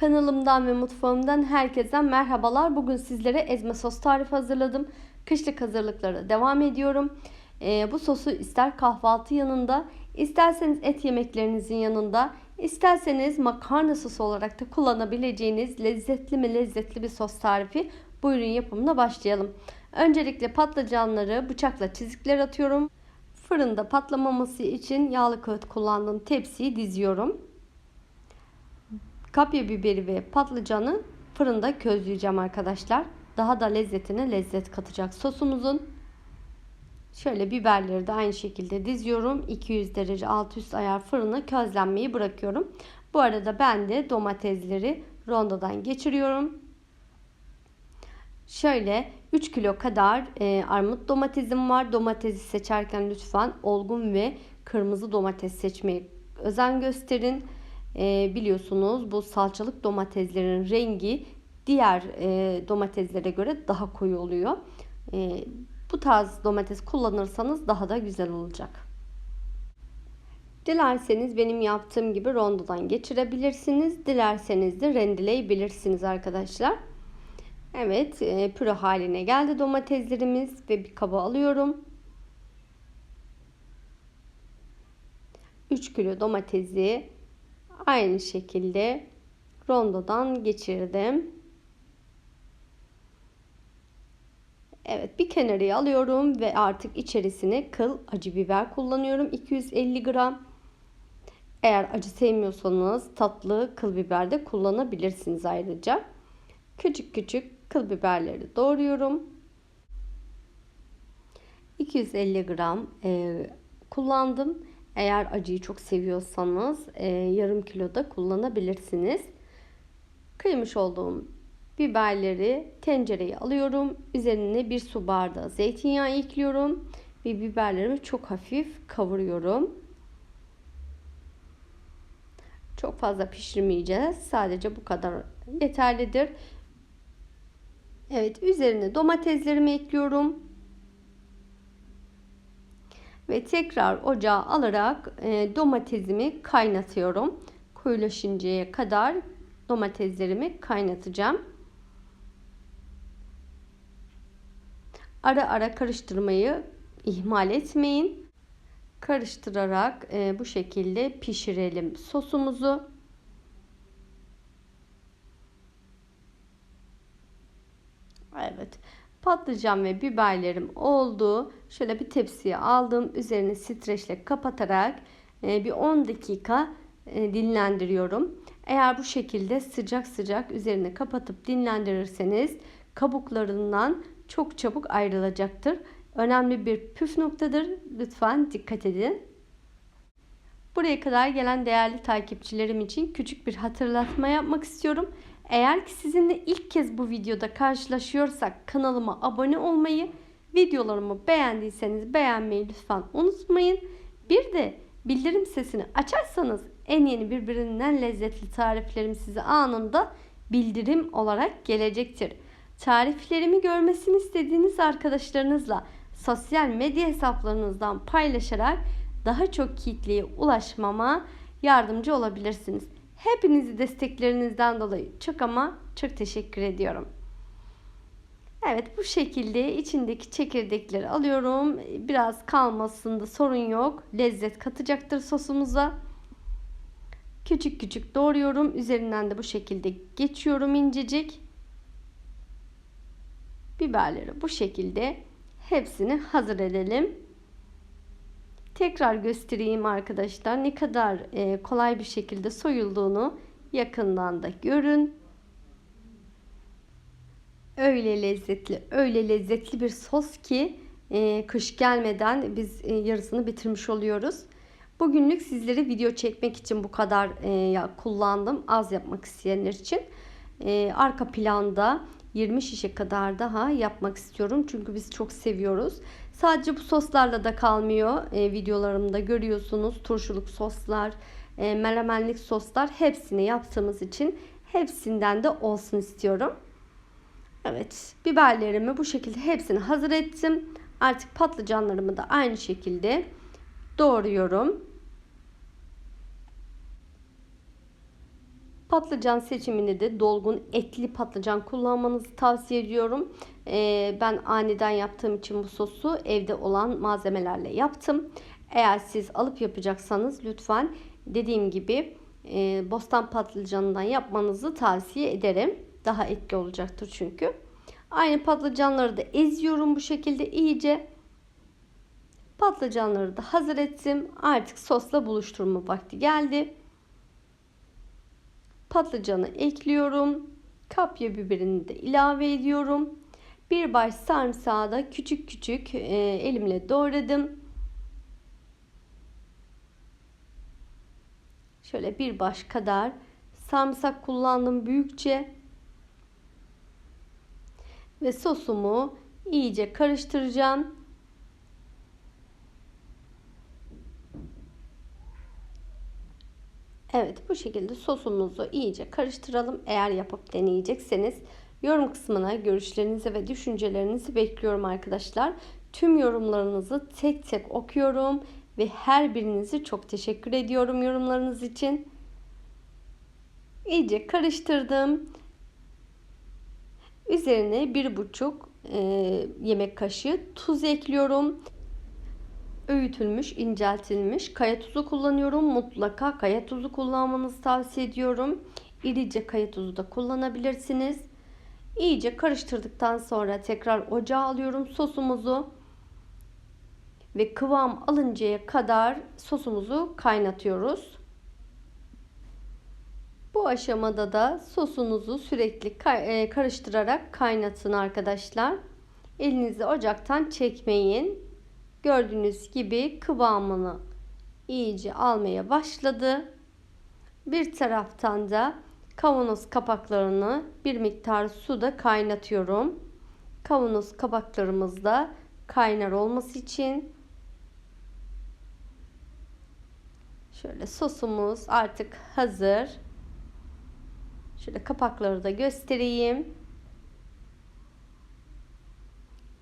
Kanalımdan ve mutfağımdan herkese merhabalar. Bugün sizlere ezme sos tarifi hazırladım. Kışlık hazırlıklara devam ediyorum. Ee, bu sosu ister kahvaltı yanında, isterseniz et yemeklerinizin yanında, isterseniz makarna sosu olarak da kullanabileceğiniz lezzetli mi lezzetli bir sos tarifi. Buyurun yapımına başlayalım. Öncelikle patlıcanları bıçakla çizikler atıyorum. Fırında patlamaması için yağlı kağıt kullandığım tepsiyi diziyorum. Kapya biberi ve patlıcanı fırında közleyeceğim arkadaşlar. Daha da lezzetine lezzet katacak sosumuzun. Şöyle biberleri de aynı şekilde diziyorum. 200 derece alt üst ayar fırına közlenmeyi bırakıyorum. Bu arada ben de domatesleri rondodan geçiriyorum. Şöyle 3 kilo kadar e, armut domatesim var. Domatesi seçerken lütfen olgun ve kırmızı domates seçmeye özen gösterin. E, biliyorsunuz bu salçalık domateslerin rengi diğer e, domateslere göre daha koyu oluyor. E, bu tarz domates kullanırsanız daha da güzel olacak. Dilerseniz benim yaptığım gibi rondodan geçirebilirsiniz. Dilerseniz de rendeleyebilirsiniz arkadaşlar. Evet e, püre haline geldi domateslerimiz ve bir kaba alıyorum. 3 kilo domatesi aynı şekilde rondodan geçirdim. Evet bir kenarıya alıyorum ve artık içerisine kıl acı biber kullanıyorum 250 gram. Eğer acı sevmiyorsanız tatlı kıl biber de kullanabilirsiniz ayrıca. Küçük küçük kıl biberleri doğruyorum. 250 gram e, kullandım. Eğer acıyı çok seviyorsanız e, yarım kilo da kullanabilirsiniz. Kıymış olduğum biberleri tencereye alıyorum. Üzerine bir su bardağı zeytinyağı ekliyorum. Ve biberlerimi çok hafif kavuruyorum. Çok fazla pişirmeyeceğiz. Sadece bu kadar yeterlidir. Evet üzerine domateslerimi ekliyorum. Ve tekrar ocağa alarak e, domatesimi kaynatıyorum. Koyulaşıncaya kadar domateslerimi kaynatacağım. Ara ara karıştırmayı ihmal etmeyin. Karıştırarak e, bu şekilde pişirelim sosumuzu. Evet. Patlıcan ve biberlerim oldu. Şöyle bir tepsiye aldım. Üzerine streçle kapatarak e, bir 10 dakika e, dinlendiriyorum. Eğer bu şekilde sıcak sıcak üzerine kapatıp dinlendirirseniz kabuklarından çok çabuk ayrılacaktır. Önemli bir püf noktadır. Lütfen dikkat edin. Buraya kadar gelen değerli takipçilerim için küçük bir hatırlatma yapmak istiyorum. Eğer ki sizinle ilk kez bu videoda karşılaşıyorsak kanalıma abone olmayı, videolarımı beğendiyseniz beğenmeyi lütfen unutmayın. Bir de bildirim sesini açarsanız en yeni birbirinden lezzetli tariflerim size anında bildirim olarak gelecektir. Tariflerimi görmesini istediğiniz arkadaşlarınızla sosyal medya hesaplarınızdan paylaşarak daha çok kitleye ulaşmama yardımcı olabilirsiniz. Hepinizi desteklerinizden dolayı çok ama çok teşekkür ediyorum. Evet bu şekilde içindeki çekirdekleri alıyorum. Biraz kalmasında sorun yok. Lezzet katacaktır sosumuza. Küçük küçük doğruyorum. Üzerinden de bu şekilde geçiyorum incecik. Biberleri bu şekilde hepsini hazır edelim. Tekrar göstereyim arkadaşlar ne kadar e, kolay bir şekilde soyulduğunu yakından da görün. Öyle lezzetli, öyle lezzetli bir sos ki e, kış gelmeden biz e, yarısını bitirmiş oluyoruz. Bugünlük sizlere video çekmek için bu kadar kullandım. Az yapmak isteyenler için. Arka planda 20 şişe kadar daha yapmak istiyorum. Çünkü biz çok seviyoruz. Sadece bu soslarla da kalmıyor. E, videolarımda görüyorsunuz. Turşuluk soslar, e, melemenlik soslar hepsini yaptığımız için hepsinden de olsun istiyorum. Evet biberlerimi bu şekilde hepsini hazır ettim. Artık patlıcanlarımı da aynı şekilde doğruyorum. Patlıcan seçiminde de dolgun etli patlıcan kullanmanızı tavsiye ediyorum. Ee, ben aniden yaptığım için bu sosu evde olan malzemelerle yaptım. Eğer siz alıp yapacaksanız lütfen dediğim gibi e, bostan patlıcanından yapmanızı tavsiye ederim. Daha etli olacaktır çünkü. Aynı patlıcanları da eziyorum bu şekilde iyice. Patlıcanları da hazır ettim. Artık sosla buluşturma vakti geldi. Patlıcanı ekliyorum. Kapya biberini de ilave ediyorum. Bir baş sarımsağı da küçük küçük e, elimle doğradım. Şöyle bir baş kadar sarımsak kullandım büyükçe. Ve sosumu iyice karıştıracağım. Evet bu şekilde sosumuzu iyice karıştıralım. Eğer yapıp deneyecekseniz yorum kısmına görüşlerinizi ve düşüncelerinizi bekliyorum arkadaşlar. Tüm yorumlarınızı tek tek okuyorum ve her birinizi çok teşekkür ediyorum yorumlarınız için. İyice karıştırdım. Üzerine bir buçuk yemek kaşığı tuz ekliyorum öğütülmüş, inceltilmiş kaya tuzu kullanıyorum. Mutlaka kaya tuzu kullanmanızı tavsiye ediyorum. İrice kaya tuzu da kullanabilirsiniz. İyice karıştırdıktan sonra tekrar ocağa alıyorum sosumuzu. Ve kıvam alıncaya kadar sosumuzu kaynatıyoruz. Bu aşamada da sosunuzu sürekli e, karıştırarak kaynatın arkadaşlar. Elinizi ocaktan çekmeyin. Gördüğünüz gibi kıvamını iyice almaya başladı. Bir taraftan da kavanoz kapaklarını bir miktar suda kaynatıyorum. Kavanoz kapaklarımız da kaynar olması için şöyle sosumuz artık hazır. Şöyle kapakları da göstereyim.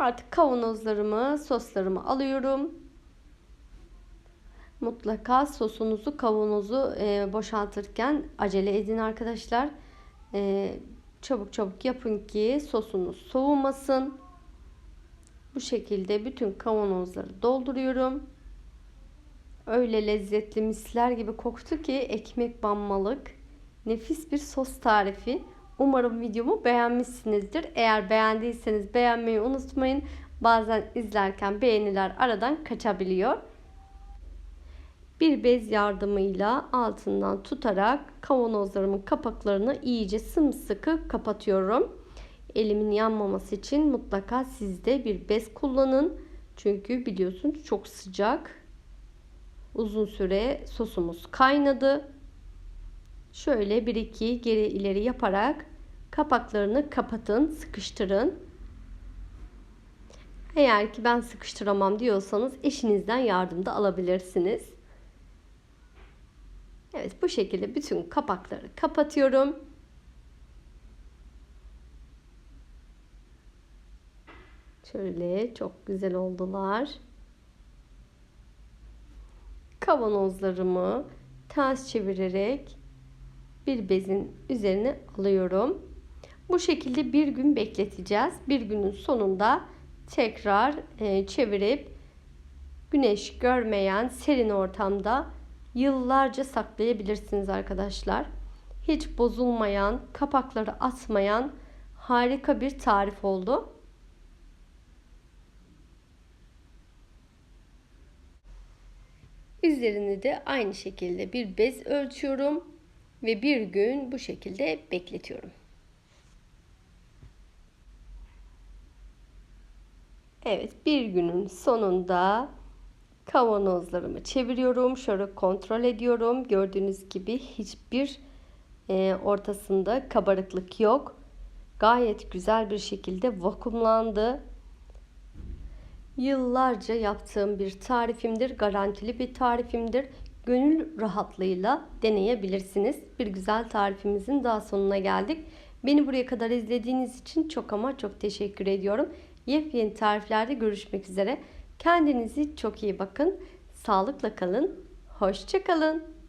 Artık kavanozlarımı, soslarımı alıyorum. Mutlaka sosunuzu, kavanozu e, boşaltırken acele edin arkadaşlar. E, çabuk çabuk yapın ki sosunuz soğumasın. Bu şekilde bütün kavanozları dolduruyorum. Öyle lezzetli misler gibi koktu ki ekmek banmalık. Nefis bir sos tarifi. Umarım videomu beğenmişsinizdir. Eğer beğendiyseniz beğenmeyi unutmayın. Bazen izlerken beğeniler aradan kaçabiliyor. Bir bez yardımıyla altından tutarak kavanozlarımın kapaklarını iyice sımsıkı kapatıyorum. Elimin yanmaması için mutlaka sizde bir bez kullanın. Çünkü biliyorsunuz çok sıcak. Uzun süre sosumuz kaynadı. Şöyle bir iki geri ileri yaparak kapaklarını kapatın, sıkıştırın. Eğer ki ben sıkıştıramam diyorsanız eşinizden yardım da alabilirsiniz. Evet bu şekilde bütün kapakları kapatıyorum. Şöyle çok güzel oldular. Kavanozlarımı ters çevirerek bir bezin üzerine alıyorum. Bu şekilde bir gün bekleteceğiz. Bir günün sonunda tekrar e, çevirip güneş görmeyen serin ortamda yıllarca saklayabilirsiniz arkadaşlar. Hiç bozulmayan, kapakları atmayan harika bir tarif oldu. Üzerini de aynı şekilde bir bez ölçüyorum ve bir gün bu şekilde bekletiyorum. Evet bir günün sonunda kavanozlarımı çeviriyorum. Şöyle kontrol ediyorum. Gördüğünüz gibi hiçbir e, ortasında kabarıklık yok. Gayet güzel bir şekilde vakumlandı. Yıllarca yaptığım bir tarifimdir. Garantili bir tarifimdir. Gönül rahatlığıyla deneyebilirsiniz. Bir güzel tarifimizin daha sonuna geldik. Beni buraya kadar izlediğiniz için çok ama çok teşekkür ediyorum. Yepyeni tariflerde görüşmek üzere. Kendinizi çok iyi bakın. Sağlıkla kalın. Hoşçakalın.